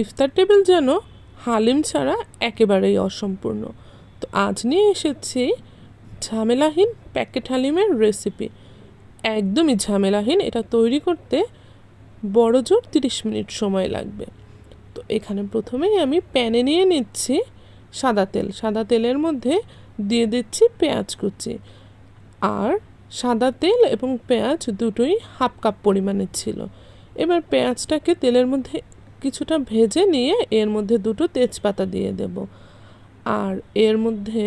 ইফতার table যেন হালিম ছাড়া একেবারেই অসম্পূর্ণ। তো আজ নিয়ে এসেছি ঝামেলাহীন প্যাকেট হালিমের রেসিপি একদমই ঝামেলাহীন, এটা তৈরি করতে বড় জোর তিরিশ মিনিট সময় লাগবে। তো এখানে প্রথমেই আমি প্যানে নিয়ে নিচ্ছি সাদা তেল। সাদা তেলের মধ্যে দিয়ে দিচ্ছি পেঁয়াজ কুচি। আর সাদা তেল এবং পেঁয়াজ দুটোই হাফ কাপ পরিমাণের ছিল। এবার পেঁয়াজটাকে তেলের মধ্যে কিছুটা ভেজে নিয়ে এর মধ্যে দুটো তেজপাতা দিয়ে দেব। আর এর মধ্যে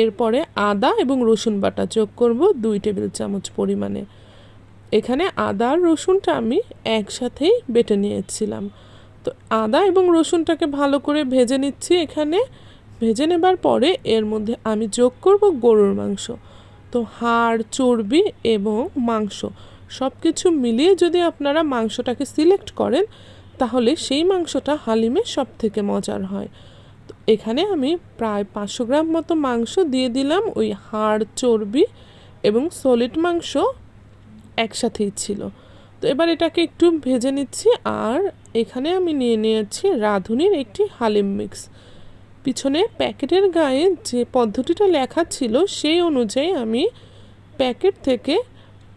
এরপরে আদা এবং রসুন বাটা যোগ করব দুই টেবিল চামচ পরিমাণে। এখানে আদা আর রসুনটা আমি একসাথেই বেটে নিয়েছিলাম। তো আদা এবং রসুনটাকে ভালো করে ভেজে নিচ্ছি এখানে। ভেজে নেবার পরে এর মধ্যে আমি যোগ করব গরুর মাংস। তো হাড়, চর্বি এবং মাংস সব কিছু মিলিয়ে যদি আপনারা মাংসটাকে সিলেক্ট করেন তাহলে সেই মাংসটা হালিমে সব থেকে মজার হয়। তো এখানে আমি প্রায় পাঁচশো গ্রাম মতো মাংস দিয়ে দিলাম ওই হাড়, চর্বি এবং সলিড মাংস একসাথেই ছিল। তো এবার এটাকে একটু ভেজে নিচ্ছি আর এখানে আমি নিয়ে নিয়েছি রাঁধুনির একটি হালিম মিক্স। পিছনে প্যাকেটের গায়ে যে পদ্ধতিটা লেখা ছিল সেই অনুযায়ী আমি প্যাকেট থেকে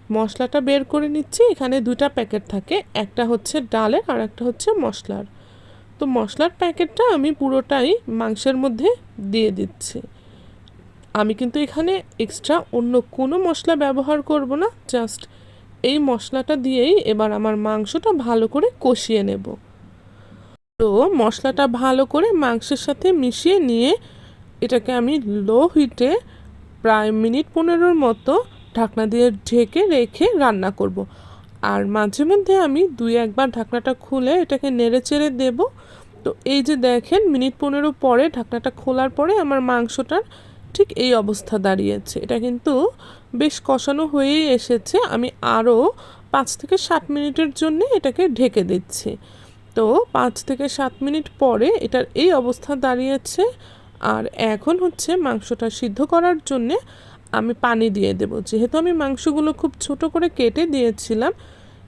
মশলাটা বের করে নিচ্ছি। এখানে দুটা প্যাকেট থাকে, একটা হচ্ছে ডালের আর একটা হচ্ছে মশলার। তো মশলার প্যাকেটটা আমি পুরোটাই মাংসের মধ্যে দিয়ে দিচ্ছি। আমি কিন্তু এখানে এক্সট্রা অন্য কোনো মশলা ব্যবহার করব না জাস্ট এই মশলাটা দিয়েই এবার আমার মাংসটা ভালো করে কষিয়ে নেব। তো মশলাটা ভালো করে মাংসের সাথে মিশিয়ে নিয়ে এটাকে আমি লো হিটে প্রায় মিনিট পনেরোর মতো ঢাকনা দিয়ে ঢেকে রেখে রান্না করব। আর মাঝে মধ্যে আমি দুই একবার ঢাকনাটা খুলে এটাকে নেড়ে চেড়ে দেবো। তো এই যে দেখেন, মিনিট পনেরো পরে ঢাকনাটা খোলার পরে আমার মাংসটার ঠিক এই অবস্থা দাঁড়িয়েছে। এটা কিন্তু বেশ কষানো হয়েই এসেছে। আমি আরও পাঁচ থেকে সাত মিনিটের জন্য এটাকে ঢেকে দিচ্ছি। তো পাঁচ থেকে সাত মিনিট পরে এটার এই অবস্থা দাঁড়িয়েছে। আর এখন হচ্ছে মাংসটা সিদ্ধ করার জন্যে আমি পানি দিয়ে দেব। যেহেতু আমি মাংসগুলো খুব ছোট করে কেটে দিয়েছিলাম,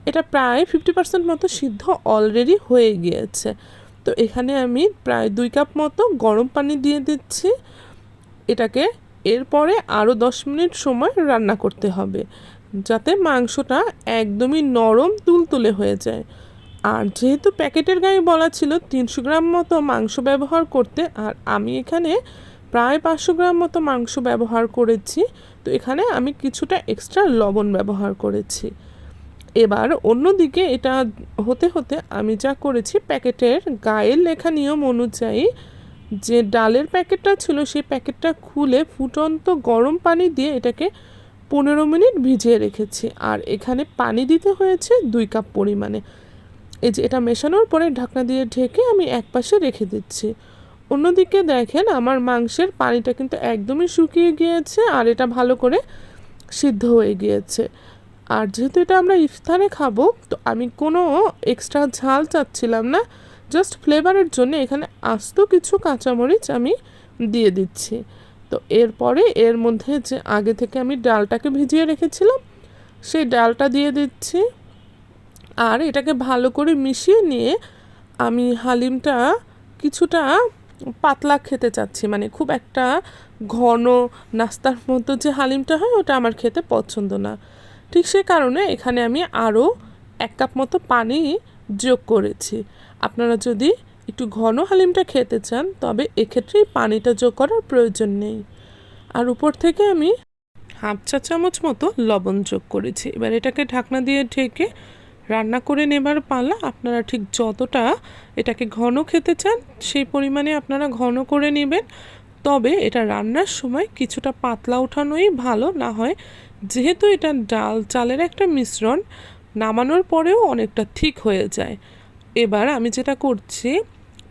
এটা প্রায় ফিফটি পার্সেন্ট মতো সিদ্ধ অলরেডি হয়ে গিয়েছে। তো এখানে আমি প্রায় দুই কাপ মতো গরম পানি দিয়ে দিচ্ছি। এটাকে এরপরে আরও দশ মিনিট সময় রান্না করতে হবে, যাতে মাংসটা একদমই নরম তুলতুলে হয়ে যায়। আর যেহেতু প্যাকেটের গায়ে বলা ছিল তিনশো গ্রাম মতো মাংস ব্যবহার করতে, আর আমি এখানে প্রায় পাঁচশো গ্রাম মতো মাংস ব্যবহার করেছি। তো এখানে আমি কিছুটা এক্সট্রা লবণ ব্যবহার করেছি। এবার অন্যদিকে এটা হতে হতে আমি যা করেছি, প্যাকেটের গায়ের লেখা নিয়ম অনুযায়ী যে ডালের প্যাকেটটা ছিল, সেই প্যাকেটটা খুলে ফুটন্ত গরম পানি দিয়ে এটাকে পনেরো মিনিট ভিজিয়ে রেখেছি। আর এখানে পানি দিতে হয়েছে দুই কাপ পরিমাণে। এই যে এটা মেশানোর পরে ঢাকনা দিয়ে ঢেকে আমি একপাশে রেখে দিচ্ছি। অন্যদিকে দেখেন আমার মাংসের পানিটা কিন্তু একদমই শুকিয়ে গিয়েছে আর এটা ভালো করে সিদ্ধ হয়ে গিয়েছে। আর যেহেতু এটা আমরা ইফতারে খাব, তো আমি কোনো এক্সট্রা ঝাল চাচ্ছিলাম না জাস্ট ফ্লেভারের জন্য এখানে আস্ত কিছু কাঁচামরিচ আমি দিয়ে দিচ্ছি। তো এরপরে এর মধ্যে যে আগে থেকে আমি ডালটাকে ভিজিয়ে রেখেছিলাম, সেই ডালটা দিয়ে দিচ্ছি। আর এটাকে ভালো করে মিশিয়ে নিয়ে আমি হালিমটা কিছুটা পাতলা খেতে চাচ্ছি মানে খুব একটা ঘন নাস্তার মতো যে হালিমটা হয়, ওটা আমার খেতে পছন্দ না। ঠিক সে কারণে এখানে আমি আরও এক কাপ মতো পানি যোগ করেছি। আপনারা যদি একটু ঘন হালিমটা খেতে চান, তবে এক্ষেত্রেই পানিটা যোগ করার প্রয়োজন নেই। আর উপর থেকে আমি হাফ চা চামচ মতো লবণ যোগ করেছি। এবার এটাকে ঢাকনা দিয়ে ঢেকে রান্না করে নেবার পালা আপনারা ঠিক যতটা এটাকে ঘন খেতে চান, সেই পরিমাণে আপনারা ঘন করে নেবেন। তবে এটা রান্নার সময় কিছুটা পাতলা ওঠানোই ভালো, না হয় যেহেতু এটা ডাল চালের একটা মিশ্রণ, নামানোর পরেও অনেকটা ঠিক হয়ে যায়। এবার আমি যেটা করছি,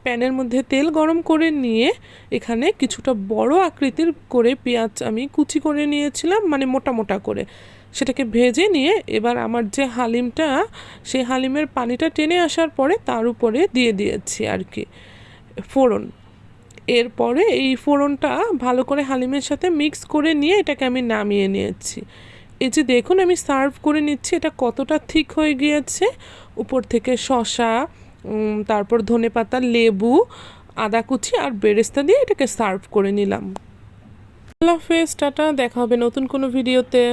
প্যানের মধ্যে তেল গরম করে নিয়ে এখানে কিছুটা বড় আকৃতির করে পেঁয়াজ আমি কুচি করে নিয়েছিলাম মানে মোটা মোটা করে। সেটাকে ভেজে নিয়ে এবার আমার যে হালিমটা, সেই হালিমের পানিটা টেনে আসার পরে তার উপরে দিয়ে দিয়েছি আর কি, ফোড়ন। এরপরে এই ফোড়নটা ভালো করে হালিমের সাথে মিক্স করে নিয়ে এটাকে আমি নামিয়ে নিয়েছি। এই যে দেখুন আমি সার্ভ করে নিচ্ছি, এটা কতটা ঠিক হয়ে গিয়েছে। উপর থেকে শশা তারপর ধনে পাতা লেবু, আদা কুচি আর বেরেস্তা দিয়ে এটাকে সার্ভ করে নিলাম। আল্লাহ হাফেজ, টাটা, দেখা হবে নতুন কোনো ভিডিওতে।